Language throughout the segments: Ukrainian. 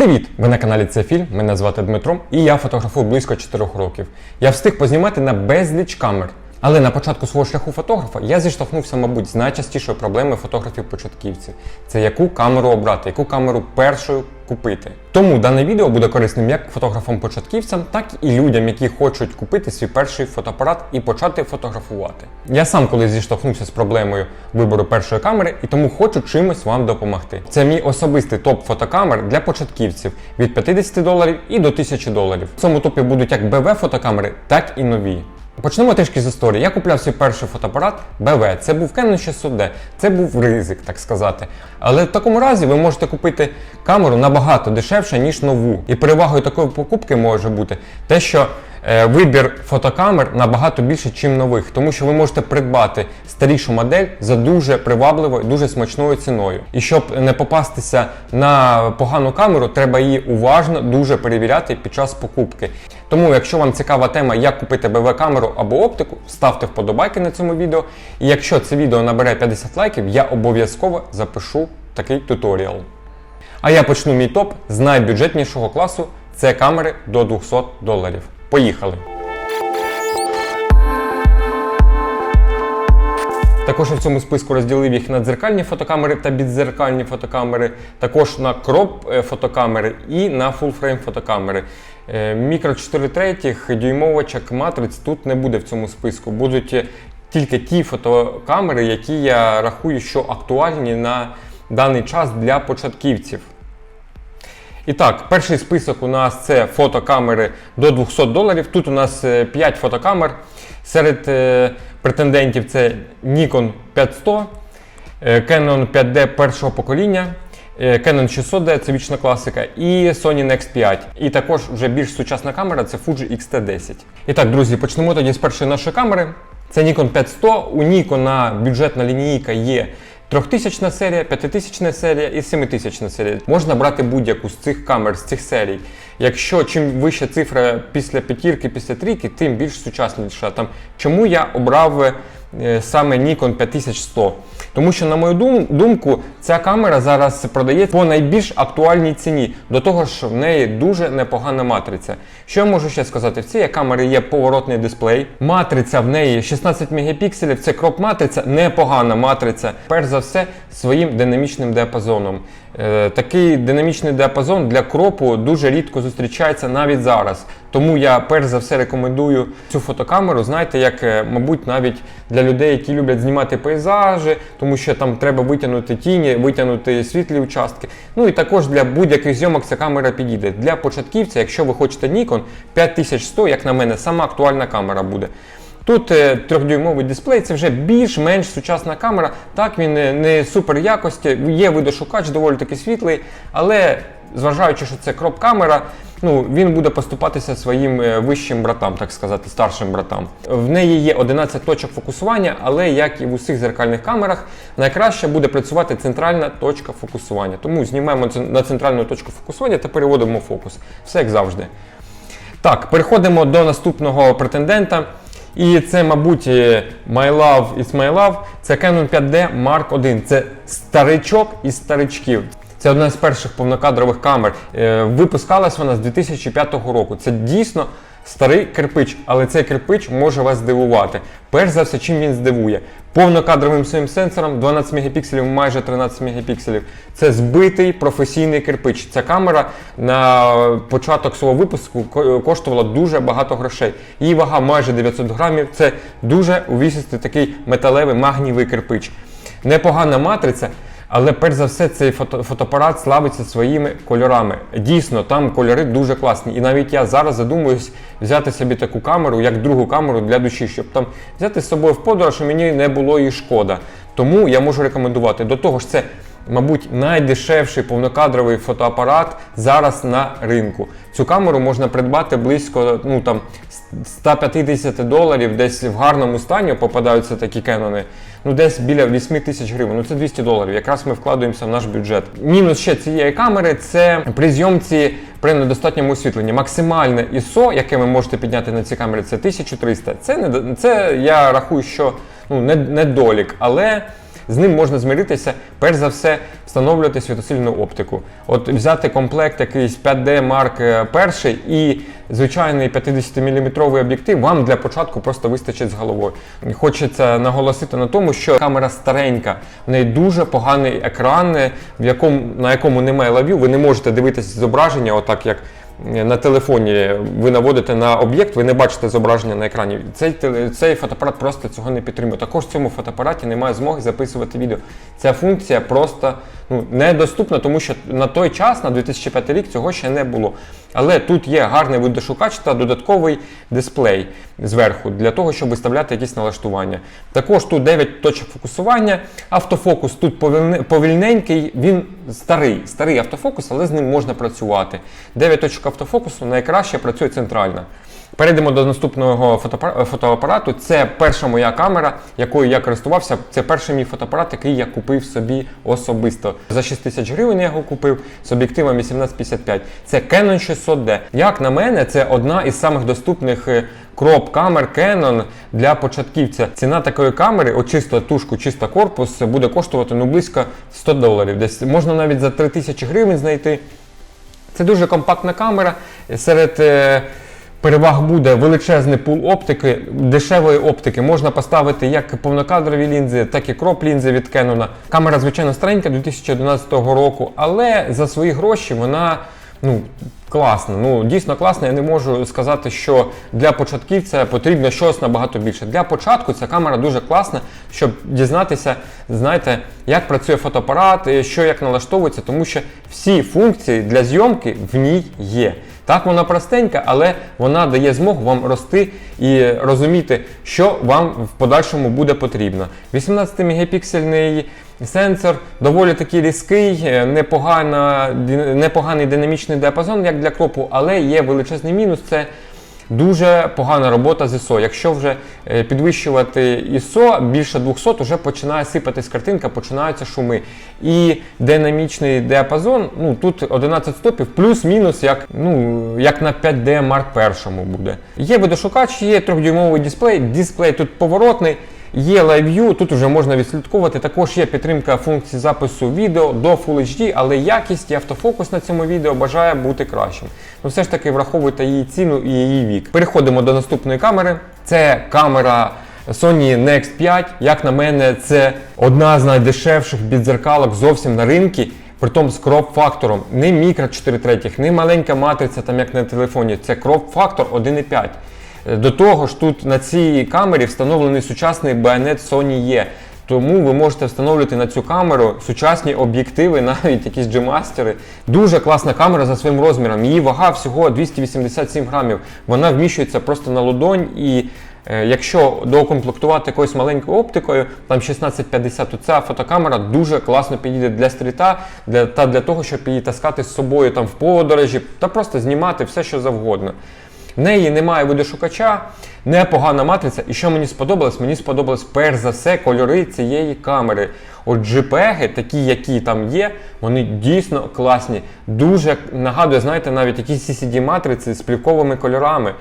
Привіт! Ви на каналі Це Фільм. Мене звати Дмитро, і я фотографую близько 4 років. Я встиг познімати на безліч камер. Але на початку свого шляху фотографа я зіштовхнувся, мабуть, з найчастішою проблемою фотографів-початківців. Це яку камеру обрати, яку камеру першою купити. Тому дане відео буде корисним як фотографам-початківцям, так і людям, які хочуть купити свій перший фотоапарат і почати фотографувати. Я сам колись зіштовхнувся з проблемою вибору першої камери і тому хочу чимось вам допомогти. Це мій особистий топ фотокамер для початківців від 50 доларів і до 1000 доларів. В цьому топі будуть як БВ фотокамери, так і нові. Почнемо трішки з історії. Я купляв свій перший фотоапарат БВ. Це був Canon 600D. Це був ризик, так сказати. Але в такому разі ви можете купити камеру набагато дешевше, ніж нову. І перевагою такої покупки може бути те, що вибір фотокамер набагато більше, ніж нових, тому що ви можете придбати старішу модель за дуже привабливою, дуже смачною ціною. І щоб не попастися на погану камеру, треба її уважно дуже перевіряти під час покупки. Тому, якщо вам цікава тема, як купити БВ-камеру або оптику, ставте вподобайки на цьому відео. І якщо це відео набере 50 лайків, я обов'язково запишу такий туторіал. А я почну мій топ з найбюджетнішого класу це камери до 200 доларів. Поїхали! Також я в цьому списку розділив їх на дзеркальні фотокамери та підзеркальні фотокамери, також на кроп е, фотокамери і на фулфрейм фотокамери. Е, Мікро 4 третіх, дюймовочок, матриць тут не буде в цьому списку. Будуть е, тільки ті фотокамери, які я рахую, що актуальні на даний час для початківців. І так, перший список у нас це фотокамери до 200 доларів. Тут у нас 5 фотокамер. Серед е, претендентів це Nikon 500, е, Canon 5D першого покоління, е, Canon 600D це вічна класика, і Sony Nex 5. І також вже більш сучасна камера це Fuji X-T10. І так, друзі, почнемо тоді з першої нашої камери. Це Nikon 500. У Nikon бюджетна лінійка є 3000 серія, 5000 серія і 7000 серія. Можна брати будь-яку з цих камер, з цих серій. Якщо чим вища цифра після п'ятірки, після трійки, тим більш сучасніша. Там чому я обрав е, саме Nikon 5100? Тому що, на мою думку, ця камера зараз продається по найбільш актуальній ціні. До того ж, в неї дуже непогана матриця. Що я можу ще сказати? В цій камері є поворотний дисплей. Матриця в неї 16 мегапікселів. Це кроп матриця, непогана матриця. Перш за все, своїм динамічним діапазоном. Е, Такий динамічний діапазон для кропу дуже рідко зустрічається навіть зараз. Тому я перш за все рекомендую цю фотокамеру, знаєте, як, е, мабуть, навіть для людей, які люблять знімати пейзажі, тому що там треба витягнути тіні, витягнути світлі участки. Ну і також для будь-яких зйомок ця камера підійде. Для початківця, якщо ви хочете Nikon 5100, як на мене, сама актуальна камера буде. Тут е, трьохдюймовий дисплей, це вже більш-менш сучасна камера. Так, він не, не супер якості, є видошукач, доволі таки світлий, але зважаючи, що це кроп-камера, ну, він буде поступатися своїм е, вищим братам, так сказати, старшим братам. В неї є 11 точок фокусування, але як і в усіх зеркальних камерах, найкраще буде працювати центральна точка фокусування. Тому знімаємо на центральну точку фокусування та переводимо фокус. Все як завжди. Так, переходимо до наступного претендента. І це, мабуть, е, My Love is My Love. Це Canon 5D Mark 1. Це старичок із старичків. Це одна з перших повнокадрових камер. Е, Випускалась вона з 2005 року. Це дійсно старий кирпич, але цей кирпич може вас здивувати. Перш за все, чим він здивує? Повнокадровим своїм сенсором 12 мегапікселів, майже 13 мегапікселів. Це збитий професійний кирпич. Ця камера на початок свого випуску коштувала дуже багато грошей. Її вага майже 900 грамів. Це дуже увісистий такий металевий магнієвий кирпич. Непогана матриця. Але перш за все цей фото, фотоапарат славиться своїми кольорами. Дійсно, там кольори дуже класні. І навіть я зараз задумуюсь взяти собі таку камеру, як другу камеру для душі, щоб там взяти з собою в подорож, і мені не було її шкода. Тому я можу рекомендувати. До того ж, це, мабуть, найдешевший повнокадровий фотоапарат зараз на ринку. Цю камеру можна придбати близько ну, там, 150 доларів, десь в гарному стані попадаються такі кенони. Ну, десь біля 8 тисяч гривень. Ну це 200 доларів. Якраз ми вкладаємося в наш бюджет. Мінус ще цієї камери це при зйомці при недостатньому освітленні. Максимальне ISO, яке ви можете підняти на цій камері, це 1300. Це не це я рахую, що ну не недолік, але з ним можна змиритися, перш за все, встановлювати світосильну оптику. От взяти комплект якийсь 5D Mark I і звичайний 50-мм об'єктив вам для початку просто вистачить з головою. Хочеться наголосити на тому, що камера старенька, в неї дуже поганий екран, в якому, на якому немає лавів, ви не можете дивитися зображення, отак як на телефоні ви наводите на об'єкт, ви не бачите зображення на екрані. Цей, цей фотоапарат просто цього не підтримує. Також в цьому фотоапараті немає змоги записувати відео. Ця функція просто ну, недоступна, тому що на той час, на 2005 рік, цього ще не було. Але тут є гарний видошукач та додатковий дисплей зверху для того, щоб виставляти якісь налаштування. Також тут 9 точок фокусування. Автофокус тут повільненький, він старий, старий автофокус, але з ним можна працювати. 9 точок автофокусу найкраще працює центральна. Перейдемо до наступного фотоапарату. Це перша моя камера, якою я користувався. Це перший мій фотоапарат, який я купив собі особисто. За 6 тисяч гривень я його купив з об'єктивом 1855. Це Canon 600D. Як на мене, це одна із самих доступних е, кроп камер Canon для початківця. Ціна такої камери, от чисто тушку, чисто корпус, буде коштувати ну близько 100 доларів. Десь можна навіть за 3000 гривень знайти. Це дуже компактна камера. Серед е, переваг буде величезний пул оптики, дешевої оптики. Можна поставити як повнокадрові лінзи, так і кроп лінзи від Canon. Камера, звичайно, старенька 2011 року, але за свої гроші вона. Ну, класна, ну дійсно класна. Я не можу сказати, що для початківця потрібно щось набагато більше. Для початку ця камера дуже класна, щоб дізнатися, знаєте, як працює фотоапарат, е, що як налаштовується, тому що всі функції для зйомки в ній є. Так, вона простенька, але вона дає змогу вам рости і розуміти, що вам в подальшому буде потрібно. 18-мегапіксельний сенсор, доволі таки різкий, е, непогана, непоганий динамічний діапазон, як для кропу, але є величезний мінус. Це Дуже погана робота з ISO. Якщо вже е, підвищувати ISO більше 200, вже починає сипатись картинка, починаються шуми. І динамічний діапазон, ну тут 11 стопів, плюс-мінус, як, ну, як на 5D Mark I буде. Є видошукач, є 3-дюймовий дисплей, дисплей тут поворотний. Є Live View, тут вже можна відслідковувати. Також є підтримка функції запису відео до Full HD, але якість і автофокус на цьому відео бажає бути кращим. Ну все ж таки враховуйте її ціну і її вік. Переходимо до наступної камери. Це камера Sony Nex 5. Як на мене, це одна з найдешевших бідзеркалок зовсім на ринку. Притом з кроп-фактором. Не мікро 4 третіх, не маленька матриця, там як на телефоні. Це кроп-фактор 1,5. До того ж, тут на цій камері встановлений сучасний байонет Sony E. Тому ви можете встановлювати на цю камеру сучасні об'єктиви, навіть якісь G-мастери. Дуже класна камера за своїм розміром. Її вага всього 287 грамів. Вона вміщується просто на ладонь і. е, Якщо доукомплектувати якоюсь маленькою оптикою, там 1650, то ця фотокамера дуже класно підійде для стріта, для, та для того, щоб її таскати з собою там в подорожі, та просто знімати все, що завгодно. В неї немає видошукача, непогана матриця. І що мені сподобалось? Мені сподобалось перш за все кольори цієї камери. От JPEG, такі, які там є, вони дійсно класні. Дуже нагадує, знаєте, навіть якісь CCD матриці з плівковими кольорами.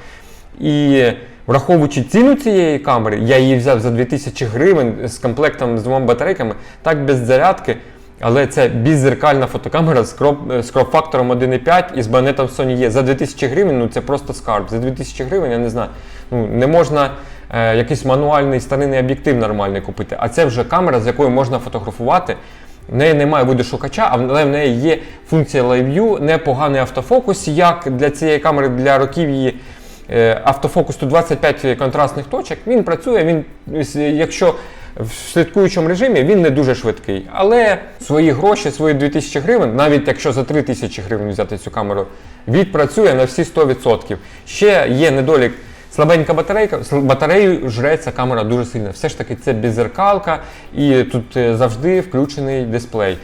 І враховуючи ціну цієї камери, я її взяв за 2000 гривень з комплектом з двома батарейками, так без зарядки. Але це беззеркальна фотокамера з з кроп-фактором 1.5 і з байонетом Sony E. За 2000 гривень ну це просто скарб. За 2000 гривень, я не знаю, ну не можна е, якийсь мануальний старинний об'єктив нормальний купити. А це вже камера, з якою можна фотографувати. В неї немає видошукача, але в неї є функція Live View, непоганий автофокус, як для цієї камери для років її. Е, Автофокус тут 25 контрастних точок. Він працює, він, якщо в слідкуючому режимі, він не дуже швидкий. Але свої гроші, свої 2000 гривень, навіть якщо за 3000 гривень взяти цю камеру, відпрацює на всі 100%. Ще є недолік. Слабенька батарейка, батарею жре ця камера дуже сильно. Все ж таки це беззеркалка і тут е, завжди включений дисплей.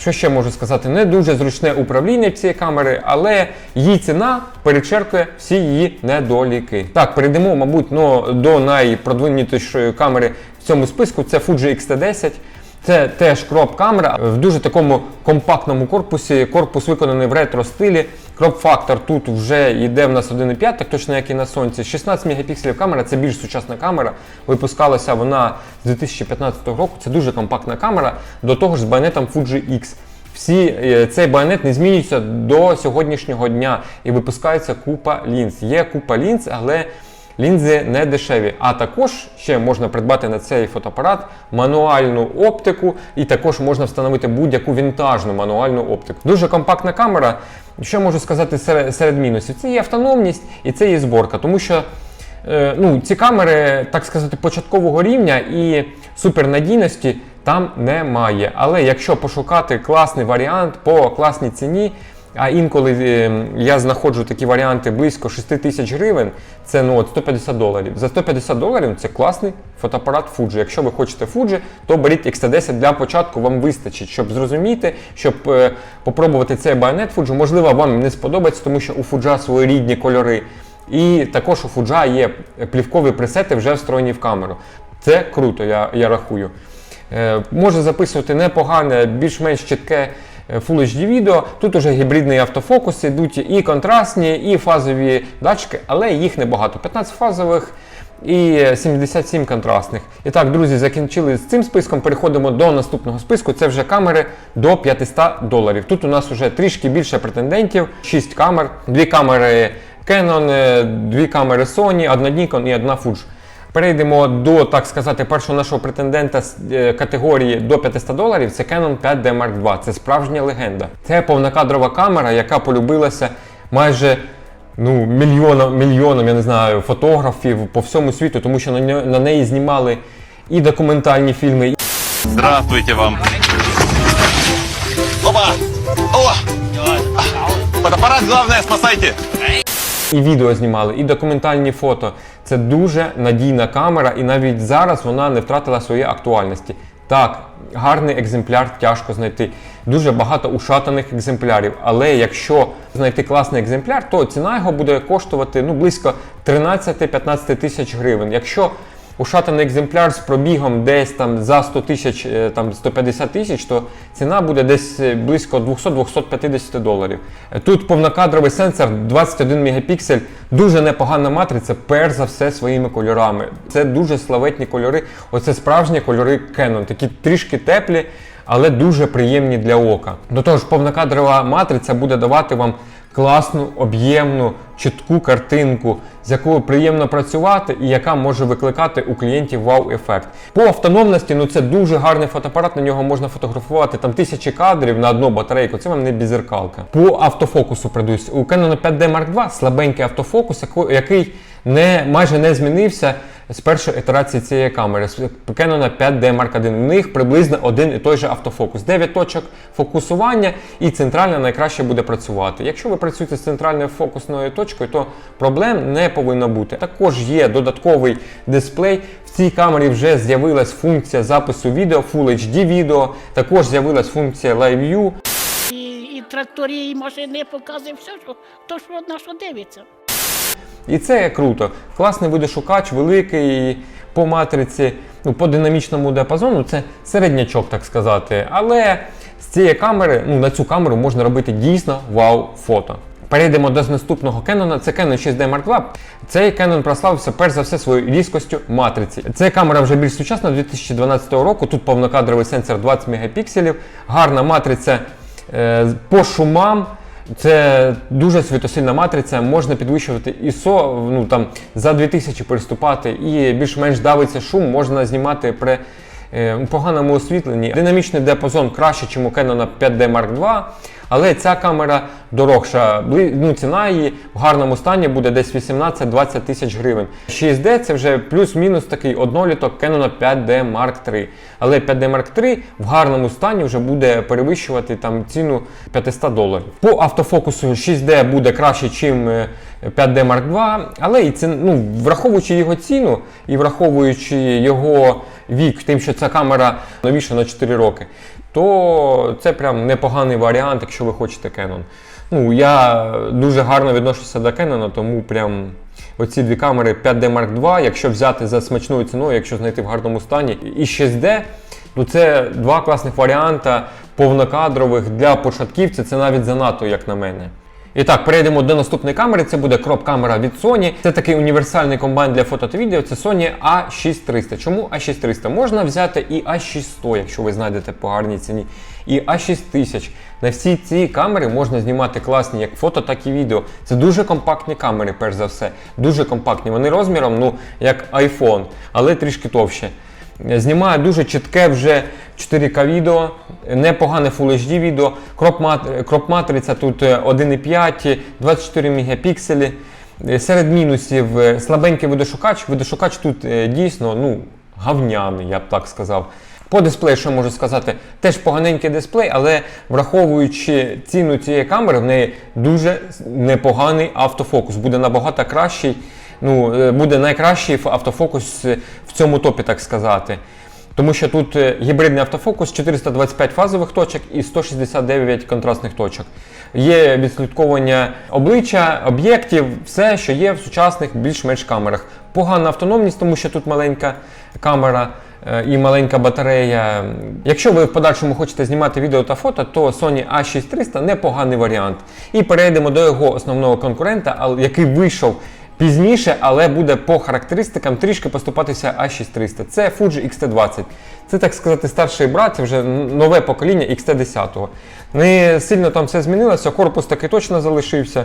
Що ще можу сказати? Не дуже зручне управління цієї камери, але її ціна перечеркує всі її недоліки. Так, перейдемо, мабуть, ну, до найпродвинутішої камери в цьому списку. Це Fuji X-T10. Це теж кроп камера в дуже такому компактному корпусі. Корпус виконаний в ретро стилі. Кроп фактор тут вже йде в нас 1,5, так точно як і на сонці. 16 мегапікселів камера це більш сучасна камера. Випускалася вона з 2015 року. Це дуже компактна камера. До того ж з байонетом Fuji X. Всі е, цей байонет не змінюється до сьогоднішнього дня і випускається купа лінз. Є купа лінз, але лінзи не дешеві. А також ще можна придбати на цей фотоапарат мануальну оптику, і також можна встановити будь-яку вінтажну мануальну оптику. Дуже компактна камера. Що можу сказати серед, мінусів? Це є автономність і це є зборка, тому що. Е, ну, ці камери, так сказати, початкового рівня і супернадійності там немає. Але якщо пошукати класний варіант по класній ціні, а інколи е, я знаходжу такі варіанти близько 6 тисяч гривень, це ну, от 150 доларів. За 150 доларів це класний фотоапарат Fuji. Якщо ви хочете Fuji, то беріть X-T10 для початку, вам вистачить, щоб зрозуміти, щоб е, попробувати цей байонет Fuji. Можливо, вам не сподобається, тому що у Fuji свої рідні кольори. І також у Fuji є плівкові пресети вже встроєні в камеру. Це круто, я, я рахую. Е, може записувати непогане, більш-менш чітке Full HD відео. Тут уже гібридний автофокус, ідуть і контрастні, і фазові датчики, але їх небагато. 15 фазових і 77 контрастних. І так, друзі, закінчили з цим списком. Переходимо до наступного списку. Це вже камери до 500 доларів. Тут у нас вже трішки більше претендентів, 6 камер, 2 камери Canon, е, дві камери Sony, одна Nikon і одна Fuji. Перейдемо до, так сказати, першого нашого претендента з е, категорії до 500 доларів. Це Canon 5D Mark II. Це справжня легенда. Це повнокадрова камера, яка полюбилася майже ну, мільйоном, мільйоном, я не знаю, фотографів по всьому світу, тому що на, неї знімали і документальні фільми, і Здравствуйте вам. Опа! О! Фотоаппарат, главное, спасайте! І відео знімали, і документальні фото. Це дуже надійна камера, і навіть зараз вона не втратила своєї актуальності. Так, гарний екземпляр тяжко знайти. Дуже багато ушатаних екземплярів. Але якщо знайти класний екземпляр, то ціна його буде коштувати ну, близько 13-15 тисяч гривень. Якщо ушатаний екземпляр з пробігом десь там за 100 тисяч, е, там 150 тисяч, то ціна буде десь е, близько 200-250 доларів. Е, Тут повнокадровий сенсор 21 мегапіксель, дуже непогана матриця, перш за все своїми кольорами. Це дуже славетні кольори. Оце справжні кольори Canon, такі трішки теплі, але дуже приємні для ока. До того ж, повнокадрова матриця буде давати вам класну, об'ємну, чітку картинку, з якою приємно працювати і яка може викликати у клієнтів вау-ефект. По автономності, ну це дуже гарний фотоапарат, на нього можна фотографувати там тисячі кадрів на одну батарейку. Це вам не беззеркалка. По автофокусу придусь. У Canon 5D Mark II слабенький автофокус, який не майже не змінився з першої ітерації цієї камери. З Canon 5D Mark I. У них приблизно один і той же автофокус. 9 точок фокусування і центральна найкраще буде працювати. Якщо ви працюєте з центральною фокусною точкою, то проблем не повинно бути. Також є додатковий дисплей. В цій камері вже з'явилась функція запису відео, Full HD відео. Також з'явилась функція Live View. І, і тракторі, і машини показує все, що то, що на що дивиться. І це круто. Класний видошукач, великий по матриці, ну, по динамічному діапазону, це середнячок, так сказати. Але з цієї камери, ну, на цю камеру можна робити дійсно вау-фото. Перейдемо до наступного Canon. Це Canon 6D Mark II. Цей Canon прославився перш за все своєю різкостю матриці. Ця камера вже більш сучасна 2012 року. Тут повнокадровий сенсор 20 мегапікселів, гарна матриця е, по шумам. Це дуже світосильна матриця, можна підвищувати ISO, ну там за 2000 переступати і більш-менш давиться шум, можна знімати при е, поганому освітленні. Динамічний діапазон краще, ніж у Canon 5D Mark II, але ця камера дорогша. Ну, ціна її в гарному стані буде десь 18-20 тисяч гривень. 6D це вже плюс-мінус такий одноліток Canon 5D Mark III. Але 5D Mark III в гарному стані вже буде перевищувати там ціну 500 доларів. По автофокусу 6D буде краще, ніж 5D Mark II, але і цін, ну, враховуючи його ціну і враховуючи його вік, тим, що ця камера новіша на 4 роки, то це прям непоганий варіант, якщо ви хочете Canon. Ну, я дуже гарно відношуся до Canon, тому прям оці дві камери 5D Mark II, якщо взяти за смачною ціною, якщо знайти в гарному стані, і 6D, то це два класних варіанти повнокадрових для початківців. Це навіть занадто, як на мене. І так, перейдемо до наступної камери. Це буде кроп-камера від Sony. Це такий універсальний комбайн для фото та відео. Це Sony A6300. Чому A6300? Можна взяти і A600, якщо ви знайдете по гарній ціні, і A6000. На всі ці камери можна знімати класні як фото, так і відео. Це дуже компактні камери, перш за все. Дуже компактні. Вони розміром, ну, як iPhone, але трішки товще. Знімає дуже чітке вже 4К відео, непогане Full HD відео, кроп-матриця тут е, 1,5, 24 мегапікселі. Е, Серед мінусів е, слабенький видошукач. Видошукач тут е, дійсно ну, гавняний, я б так сказав. По дисплею, що можу сказати, теж поганенький дисплей, але враховуючи ціну цієї камери, в неї дуже непоганий автофокус. Буде набагато кращий. Ну, е, буде найкращий автофокус е, в цьому топі, так сказати. Тому що тут е, гібридний автофокус, 425 фазових точок і 169 контрастних точок. Є відслідковування обличчя, об'єктів, все, що є в сучасних більш-менш камерах. Погана автономність, тому що тут маленька камера і маленька батарея. Якщо ви в подальшому хочете знімати відео та фото, то Sony A6300 непоганий варіант. І перейдемо до його основного конкурента, який вийшов пізніше, але буде по характеристикам трішки поступатися A6300. Це Fuji XT20. Це, так сказати, старший брат, це вже нове покоління XT10. Не сильно там все змінилося, корпус такий точно залишився.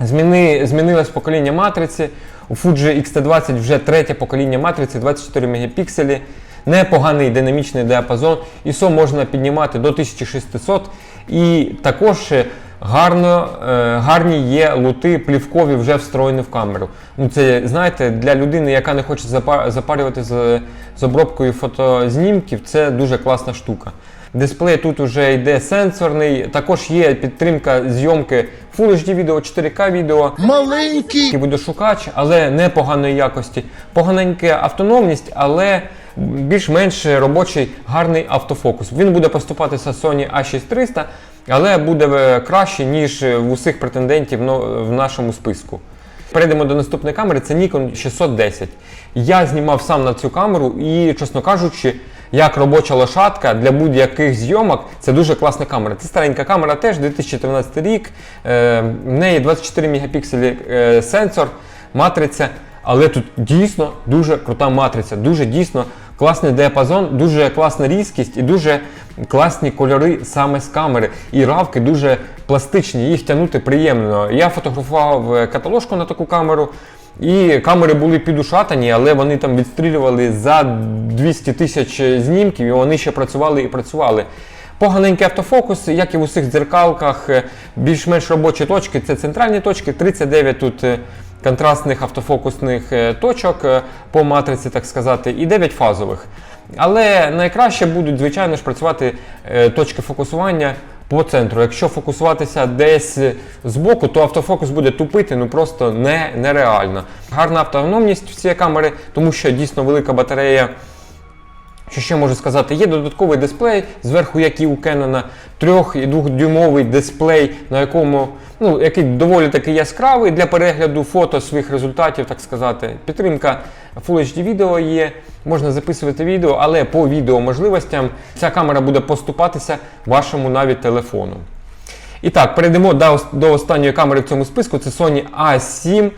Зміни, змінилось покоління матриці. У Fuji X-T20 вже третє покоління матриці, 24 мегапікселі. Непоганий динамічний діапазон. ISO можна піднімати до 1600. І також е, гарно, е, гарні є лути плівкові вже встроєні в камеру. Ну, це, знаєте, для людини, яка не хоче запарювати з, з обробкою фотознімків, це дуже класна штука. Дисплей тут вже йде сенсорний, також є підтримка зйомки Full HD відео, 4К відео. маленький. І буде шукач, але непоганої якості. Поганенька автономність, але більш-менш робочий гарний автофокус. Він буде поступатися Sony A6300, але буде е, краще, ніж в усіх претендентів ну, в нашому списку. Перейдемо до наступної камери, це Nikon 610. Я знімав сам на цю камеру і, чесно кажучи, як робоча лошадка для будь-яких зйомок, це дуже класна камера. Це старенька камера теж 2013 рік. Е, в неї 24 мегапікселі е, сенсор, матриця. Але тут дійсно дуже крута матриця, дуже дійсно класний діапазон, дуже класна різкість і дуже класні кольори саме з камери. І равки дуже пластичні, їх тягнути приємно. Я фотографував е, каталожку на таку камеру. І камери були підушатані, але вони там відстрілювали за 200 тисяч знімків, і вони ще працювали і працювали. Поганенький автофокус, як і в усіх дзеркалках, е, більш-менш робочі точки це центральні точки, 39 тут е, контрастних автофокусних е, точок е, по матриці, так сказати, і 9 фазових. Але найкраще будуть, звичайно ж, працювати е, точки фокусування по центру. Якщо фокусуватися десь збоку, то автофокус буде тупити ну просто не, нереально. Гарна автономність в цієї камери, тому що дійсно велика батарея. Що ще можу сказати? Є додатковий дисплей, зверху, як і у Canon, 3 і 2-дюймовий дисплей, на якому ну, який доволі таки яскравий для перегляду фото своїх результатів, так сказати. Підтримка Full HD відео є, можна записувати відео, але по відео можливостям ця камера буде поступатися вашому навіть телефону. І так, перейдемо до останньої камери в цьому списку. Це Sony A7.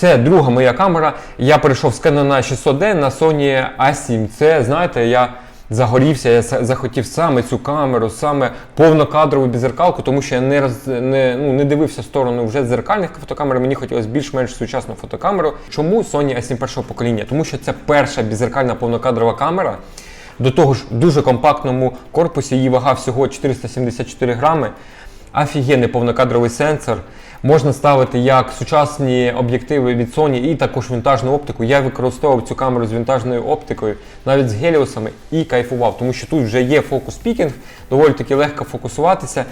Це друга моя камера. Я перейшов з Canon 600D на Sony A7. Це, знаєте, я загорівся, я захотів саме цю камеру, саме повнокадрову беззеркалку, тому що я не, роз, не, ну, не дивився в сторону вже дзеркальних фотокамер. Мені хотілося більш-менш сучасну фотокамеру. Чому Sony A7 першого покоління? Тому що це перша беззеркальна повнокадрова камера. До того ж, в дуже компактному корпусі її вага всього 474 грами. Офігенний повнокадровий сенсор. Можна ставити як сучасні об'єктиви від Sony і також вінтажну оптику. Я використовував цю камеру з вінтажною оптикою, навіть з геліосами, і кайфував, тому що тут вже є фокус пікінг, доволі таки легко фокусуватися.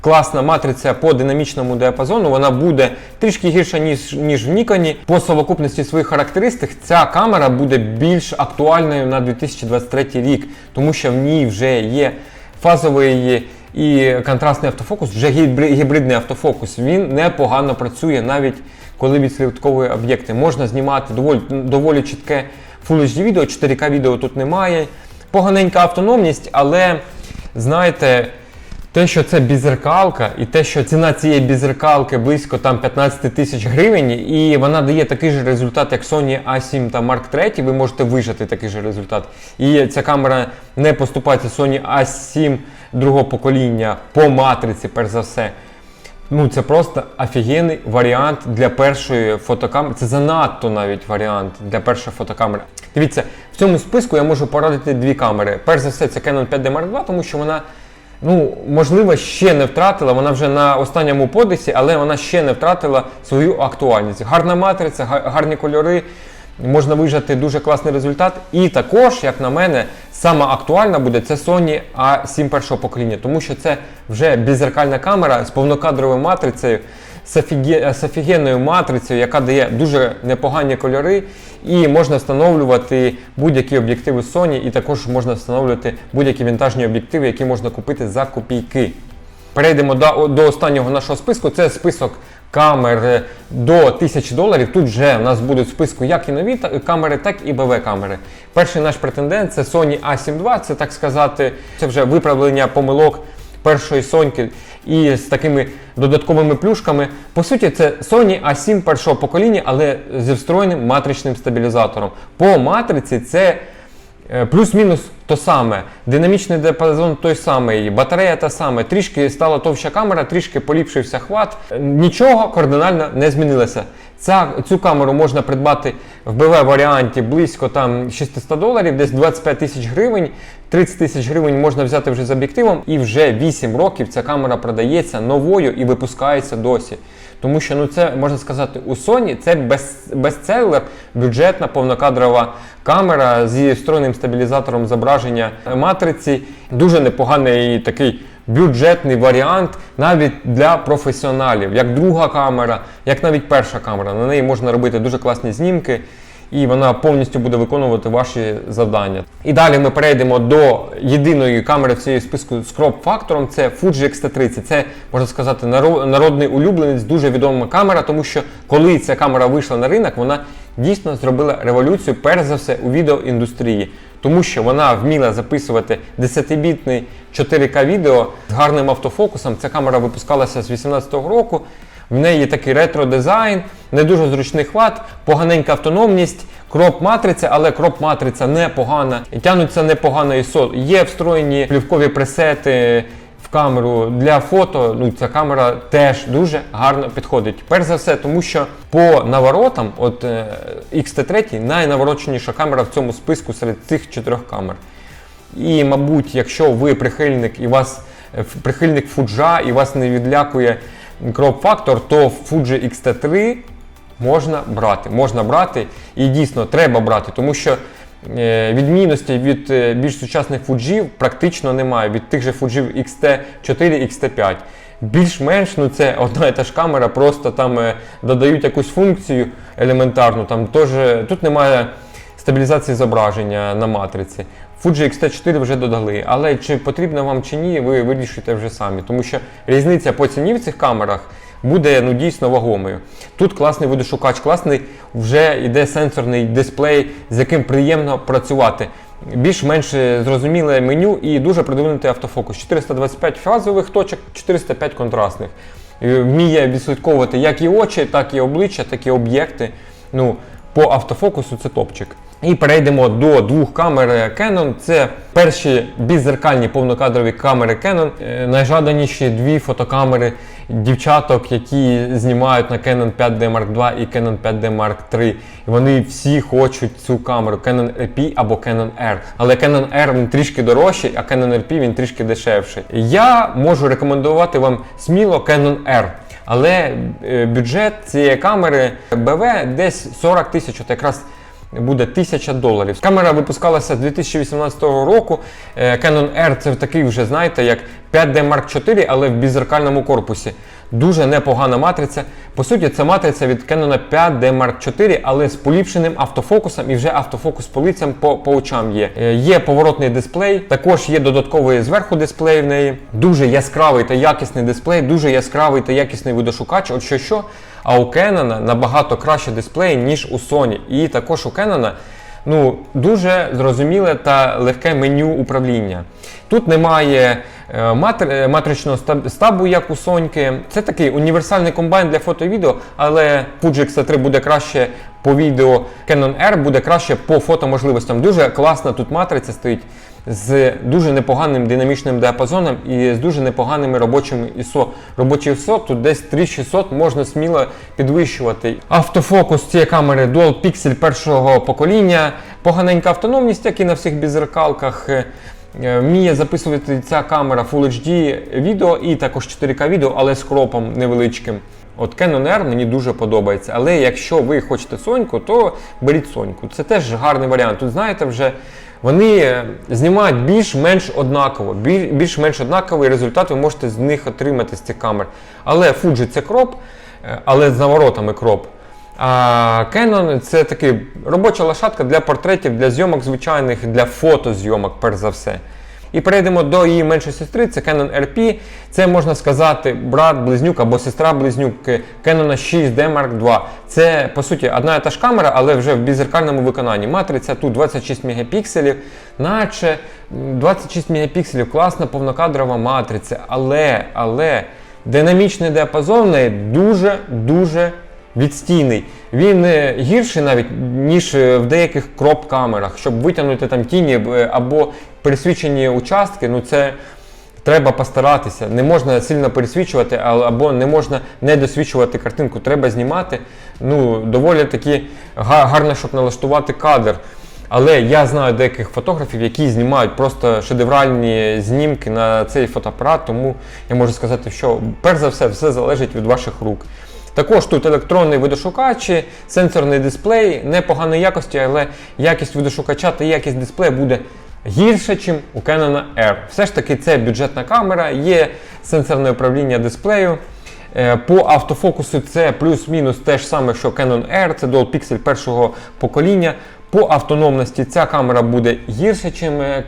Класна матриця по динамічному діапазону, вона буде трішки гірша, ніж, ніж в Ніконі. По совокупності своїх характеристик ця камера буде більш актуальною на 2023 рік, тому що в ній вже є фазовий І контрастний автофокус, вже гібридний автофокус, він непогано працює навіть коли відслідковує об'єкти. Можна знімати доволі, доволі чітке Full HD відео, 4К відео тут немає. Поганенька автономність, але знаєте, те, що це бізеркалка, і те, що ціна цієї бізеркалки близько там 15 тисяч гривень, і вона дає такий же результат, як Sony A7 та Mark III, ви можете вижати такий же результат. І ця камера не поступається Sony A7 другого покоління по матриці, перш за все. Ну, це просто офігенний варіант для першої фотокамери. Це занадто навіть варіант для першої фотокамери. Дивіться, в цьому списку я можу порадити дві камери. Перш за все, це Canon 5D Mark II, тому що вона, ну, можливо, ще не втратила. Вона вже на останньому подисі, але вона ще не втратила свою актуальність. Гарна матриця, гарні кольори. Можна вижати дуже класний результат. І також, як на мене, сама актуальна буде це Sony A7 першого покоління, тому що це вже беззеркальна камера з повнокадровою матрицею, з офігенною матрицею, яка дає дуже непогані кольори, і можна встановлювати будь-які об'єктиви Sony, і також можна встановлювати будь-які вінтажні об'єктиви, які можна купити за копійки. Перейдемо до, до останнього нашого списку. Це список камер до 1000 доларів. Тут вже в нас будуть в списку як і нові камери, так і БВ камери. Перший наш претендент це Sony A7 II, це так сказати, це вже виправлення помилок першої Соньки і з такими додатковими плюшками. По суті, це Sony A7 першого покоління, але зі встроєним матричним стабілізатором. По матриці це Е, Плюс-мінус то саме, динамічний диапазон той самий, батарея та саме, трішки стала товща камера, трішки поліпшився хват. Нічого кардинально не змінилося. Ця, цю камеру можна придбати в БВ варіанті близько там 600 доларів, десь 25 тисяч гривень, 30 тисяч гривень можна взяти вже з об'єктивом, і вже 8 років ця камера продається новою і випускається досі. Тому що ну це можна сказати у Sony це без, бестселер, бюджетна повнокадрова камера зі встроєним стабілізатором зображення матриці. Дуже непоганий такий бюджетний варіант навіть для професіоналів, як друга камера, як навіть перша камера. На неї можна робити дуже класні знімки. І вона повністю буде виконувати ваші завдання. І далі ми перейдемо до єдиної камери в цій списку з кроп-фактором. Це Fuji X-T30. Це можна сказати народний улюбленець, дуже відома камера, тому що коли ця камера вийшла на ринок, вона дійсно зробила революцію, перш за все, у відеоіндустрії. Тому що вона вміла записувати 10-бітний 4К відео з гарним автофокусом. Ця камера випускалася з 2018 року. В неї такий ретро-дизайн, не дуже зручний хват, поганенька автономність, кроп-матриця, але кроп-матриця непогана. Тянуться непогано ISO. Є встроєні плівкові пресети камеру для фото. Ну, ця камера теж дуже гарно підходить. Перш за все, тому що по наворотам, от е, XT3 найнавороченіша камера в цьому списку серед цих чотирьох камер. І, мабуть, якщо ви прихильник і вас е, прихильник фуджа і вас не відлякує кроп-фактор, то Fuji X-T3 можна брати. Можна брати і дійсно треба брати, тому що е, відмінностей від е, більш сучасних фуджів практично немає. Від тих же фуджів XT4, XT5. Більш-менш ну це одна і та ж камера, просто там е, додають якусь функцію елементарну. Там теж тут немає стабілізації зображення на матриці. Fuji X-T4 вже додали, але чи потрібно вам чи ні, ви вирішуєте вже самі, тому що різниця по ціні в цих камерах буде ну, дійсно вагомою. Тут класний водошукач, класний вже йде сенсорний дисплей, з яким приємно працювати. Більш-менш зрозуміле меню і дуже продвинутий автофокус. 425 фазових точок, 405 контрастних. Е, Вміє відслідковувати як і очі, так і обличчя, так і об'єкти. Ну, по автофокусу це топчик. І перейдемо до двох камер Canon. Це перші беззеркальні повнокадрові камери Canon. Е, Найжаданіші дві фотокамери дівчаток, які знімають на Canon 5D Mark II і Canon 5D Mark III. Вони всі хочуть цю камеру Canon RP або Canon R. Але Canon R він трішки дорожчий, а Canon RP він трішки дешевший. Я можу рекомендувати вам сміло Canon R. Але е, бюджет цієї камери BV десь 40 тисяч, от якраз буде 1000 доларів. Камера випускалася з 2018 року. Е, Canon R це такий вже, знаєте, як 5D Mark IV, але в беззеркальному корпусі. Дуже непогана матриця. По суті, це матриця від Canon 5D Mark IV, але з поліпшеним автофокусом і вже автофокус по лицям по, по очам є. Е, Є поворотний дисплей, також є додатковий зверху дисплей в неї. Дуже яскравий та якісний дисплей, дуже яскравий та якісний видошукач. От що що. А у Canon набагато краще дисплей, ніж у Sony. І також у Canon ну, дуже зрозуміле та легке меню управління. Тут немає е, матри- е, матричного стабу, як у Соньки. Це такий універсальний комбайн для фото і відео, але Fuji X3 буде краще по відео, Canon R буде краще по фотоможливостям. Дуже класна тут матриця стоїть з дуже непоганим динамічним діапазоном і з дуже непоганими робочими ISO. Робочий ISO тут десь 3600 можна сміло підвищувати. Автофокус цієї камери Dual Pixel першого покоління, поганенька автономність, як і на всіх беззеркалках. Е, е, Вміє записувати ця камера Full HD відео і також 4К відео, але з кропом невеличким. От Canon R мені дуже подобається. Але якщо ви хочете Соньку, то беріть Соньку. Це теж гарний варіант. Тут знаєте, вже вони е, знімають більш-менш однаково. Більш-менш однаковий результат ви можете з них отримати з цих камер. Але Fuji це кроп, е, але з наворотами кроп. А Canon це такий робоча лошадка для портретів, для зйомок звичайних, для фотозйомок, перш за все. І перейдемо до її меншої сестри, це Canon RP. Це можна сказати брат-близнюк або сестра-близнюк Canon 6D Mark II. Це по суті одна і та ж камера, але вже в бізеркальному виконанні. Матриця тут 26 мегапікселів, наче 26 мегапікселів, класна повнокадрова матриця, але, але динамічний діапазон дуже-дуже відстійний. Він е, гірший навіть, ніж е, в деяких кроп-камерах, щоб витягнути там тіні е, або пересвічені участки, ну це треба постаратися. Не можна сильно пересвічувати, або не можна не досвічувати картинку. Треба знімати ну, доволі таки гарно, щоб налаштувати кадр. Але я знаю деяких фотографів, які знімають просто шедевральні знімки на цей фотоапарат, тому я можу сказати, що перш за все все залежить від ваших рук. Також тут електронний видошукач, сенсорний дисплей непоганої якості, але якість видошукача та якість дисплею буде гірша, ніж у Canon R. Все ж таки, це бюджетна камера, є сенсорне управління дисплею. Е, По автофокусу це плюс-мінус те ж саме, що Canon R, це Dual Pixel першого покоління. По автономності ця камера буде гірше, ніж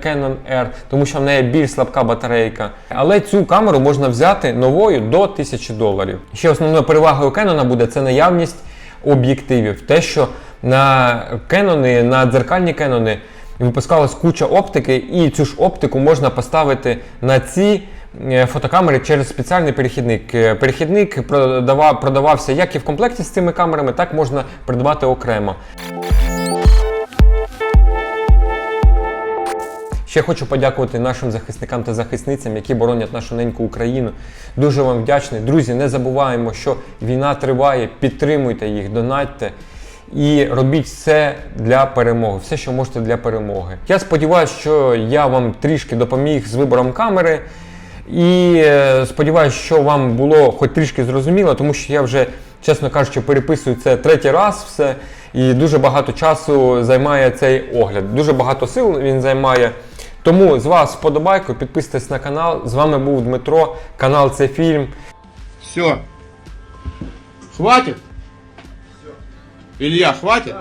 Canon R, тому що в неї більш слабка батарейка. Але цю камеру можна взяти новою до 1000 доларів. Ще основною перевагою Canon буде це наявність об'єктивів. Те, що на Canon, на дзеркальні Canon випускалась куча оптики, і цю ж оптику можна поставити на ці е, фотокамери через спеціальний перехідник. Е, Перехідник продава, продавався як і в комплекті з цими камерами, так можна придбати окремо. Ще хочу подякувати нашим захисникам та захисницям, які боронять нашу неньку Україну. Дуже вам вдячний. Друзі, не забуваємо, що війна триває, підтримуйте їх, донатьте і робіть все для перемоги, все, що можете для перемоги. Я сподіваюся, що я вам трішки допоміг з вибором камери. І е, сподіваюся, що вам було хоч трішки зрозуміло, тому що я вже, чесно кажучи, переписую це третій раз все. І дуже багато часу займає цей огляд. Дуже багато сил він займає. Тому з вас вподобайку, підписуйтесь на канал. З вами був Дмитро, канал це фільм. Все. Хватит? Илья, хватит?